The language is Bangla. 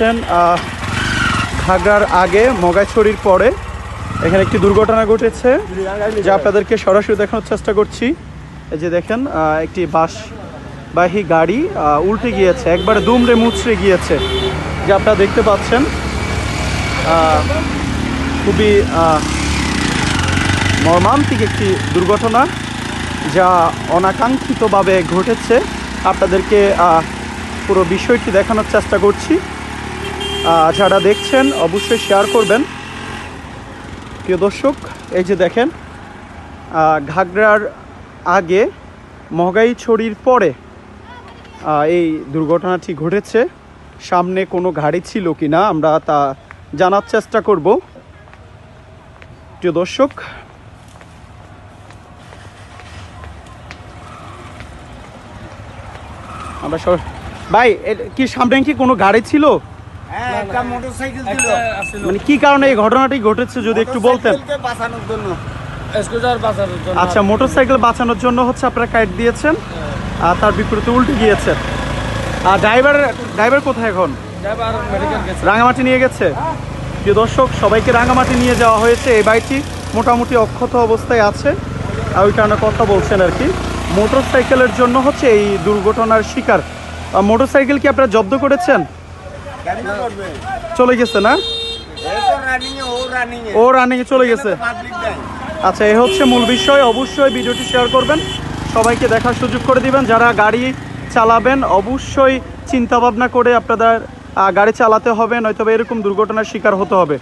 পাচ্ছেন ঘাগড়ার আগে, মগাইছড়ির পরে। এখানে একটি দুর্ঘটনা ঘটেছে, যা আপনাদেরকে সরাসরি দেখানোর চেষ্টা করছি। এই যে দেখেন একটি বাস বাহী গাড়ি উল্টে গিয়েছে, একবারে দুমড়ে মুচড়ে গিয়েছে, যা আপনারা দেখতে পাচ্ছেন। খুবই মর্মান্তিক একটি দুর্ঘটনা, যা অনাকাঙ্ক্ষিতভাবে ঘটেছে। আপনাদেরকে পুরো বিষয়টি দেখানোর চেষ্টা করছি। যারা দেখছেন, অবশ্যই শেয়ার করবেন। প্রিয় দর্শক, এই যে দেখেন ঘাগড়ার আগে মগাই ছড়ির পরে এই দুর্ঘটনাটি ঘটেছে। সামনে কোনো গাড়ি ছিল কি না আমরা তা জানার চেষ্টা করব। প্রিয় দর্শক, আমরা সব ভাই কি সামনে কি কোনো গাড়ি ছিল? হ্যাঁ একটা মোটরসাইকেল মানে কি কারণে এই ঘটনাটি ঘটেছে যদি একটু বলতেন? বাঁচানোর জন্য। স্কুটার বাঁচানোর জন্য। আচ্ছা মোটরসাইকেল বাঁচানোর জন্য হচ্ছে আপনারা কাইট দিয়েছেন আর তার বিপরীতে উল্টে গিয়েছেন। আর ড্রাইভার ড্রাইভার কোথায় এখন? ড্রাইভার মেডিকেল গেছে। রাঙামাটি নিয়ে গেছে। প্রিয় দর্শক সবাইকে রাঙামাটি নিয়ে যাওয়া হয়েছে। এই বাইকটি মোটামুটি অক্ষত অবস্থায় আছে। আর ওই কারণে কথা বলছেন আর কি। মোটর সাইকেলের জন্য হচ্ছে এই দুর্ঘটনার শিকার। মোটর সাইকেল কি আপনারা জব্দ করেছেন? চলে গেছে না? ও রানিং চলে গেছে। আচ্ছা এ হচ্ছে মূল বিষয়। অবশ্যই ভিডিওটি শেয়ার করবেন। সবাইকে দেখার সুযোগ করে দিবেন। যারা গাড়ি চালাবেন অবশ্যই চিন্তাভাবনা করে আপনাদের গাড়ি চালাতে হবে নয়তো এরকম দুর্ঘটনার শিকার হতে হবে।